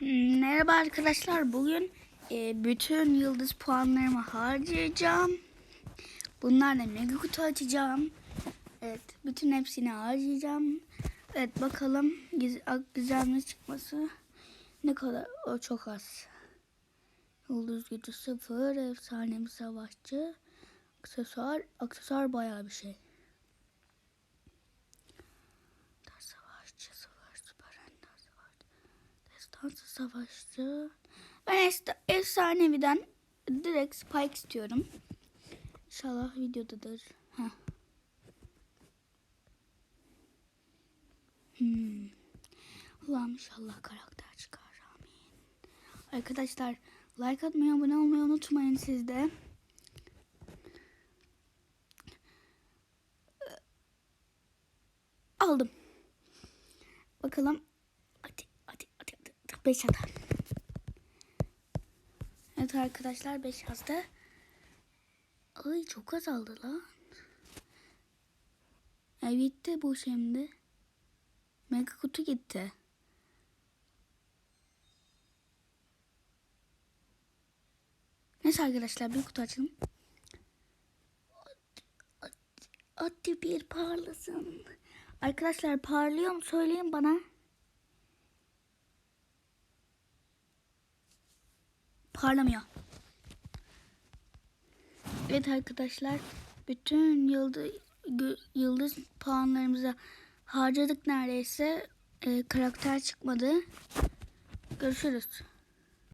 Merhaba arkadaşlar. Bugün e, bütün yıldız puanlarımı harcayacağım. Bunlarla mega kutu açacağım. Evet, bütün hepsini harcayacağım. Evet, bakalım güzel çıkması ne kadar? O çok az. Yıldız gücü sıfır, efsane bir savaşçı, aksesuar, aksesuar bayağı bir şey. Savaşçı, savaş, süper ender savaşçı. Destansı savaşçı. Ben efsaneviden direkt Spike istiyorum. İnşallah videodadır. Heh. Hmm. Allah'ım inşallah karakter çıkar. Amin. Arkadaşlar like atmayı, abone olmayı unutmayın siz de. Aldım. Bakalım. Hadi hadi hadi. hadi. Beş adam. Evet arkadaşlar 5 yazdı. Ay çok azaldı lan. E gitti bu şimdi. Mega kutu gitti. Neyse arkadaşlar bir kutu açalım. Hadi bir parlasın. Arkadaşlar parlıyor mu söyleyin bana. Parlamıyor. Evet arkadaşlar bütün yıldız yıldız puanlarımızı harcadık neredeyse. Ee, karakter çıkmadı. Görüşürüz.